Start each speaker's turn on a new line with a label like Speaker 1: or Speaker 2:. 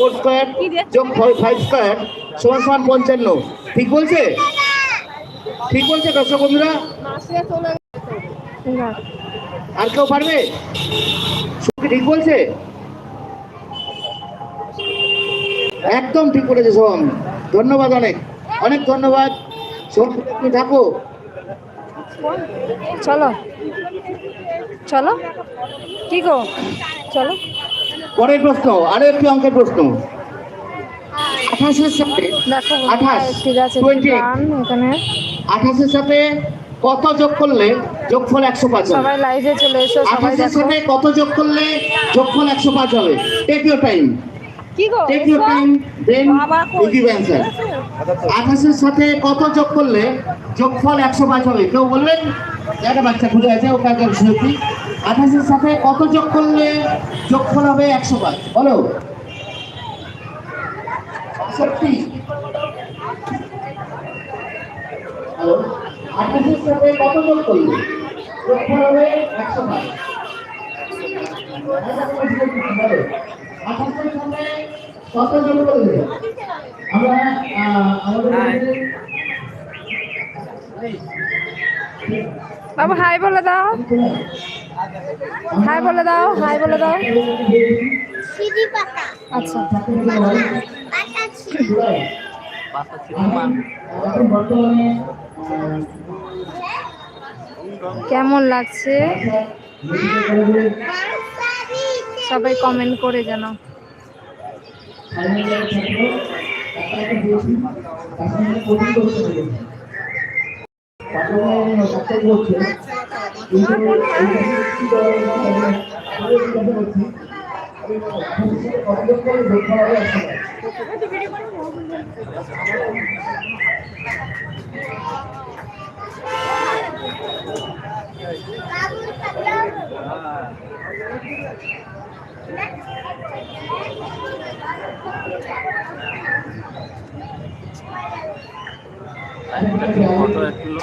Speaker 1: Four square যোগ five square সমান সমান পঞ্চান্ন। ঠিক বলছে? ঠিক বলছে দর্শক বন্ধুরা? আর কেউ পারবে? ঠিক বলছে? একদম ঠিক বলেছে সোহম। ধন্যবাদ অনেক। অনেক ধন্যবাদ। তুমি থাকো।
Speaker 2: চলো। চলো। কি গো? চলো।
Speaker 1: পরের প্রশ্ন আরও একটি অঙ্কের প্রশ্ন। আঠাশের সাথে। আঠাশ,
Speaker 2: ঠিক আছে
Speaker 1: 20
Speaker 2: এখানে।
Speaker 1: আঠাশের সাথে কত যোগ করলে যোগফল একশো পাঁচ হবে?
Speaker 2: সবাই লাইভে চলে এসো
Speaker 1: আঠাশের সাথে কত যোগ করলে যোগফল একশো পাঁচ হবে? Take your time take your time then you give answer আঠাশের সাথে কত যোগ করলে যোগফল একশো পাঁচ হবে? কেউ বললেন একটা বাচ্চা ঘুরে আছে ওকে আগে শুনেছি। আঠাশের সাথে কত যোগ করলে যোগফল হবে একশো পাঁচ বলো। সত্যি? হ্যালো? আঠাশের সাথে কত যোগ করলে? যোগফল হবে একশো পাঁচ বলো। আঠাশের সাথে কত যোগ করলে? আমরা আমাদের
Speaker 2: বাবা হাই বলে দাও। হাই বলে দাও হাই বলে দাও। আচ্ছা।
Speaker 1: বর্তমানে
Speaker 2: কেমন লাগছে? সবাই কমেন্ট করে জানাও।
Speaker 3: বাবুর পাতা
Speaker 4: ফটো এক কিলো?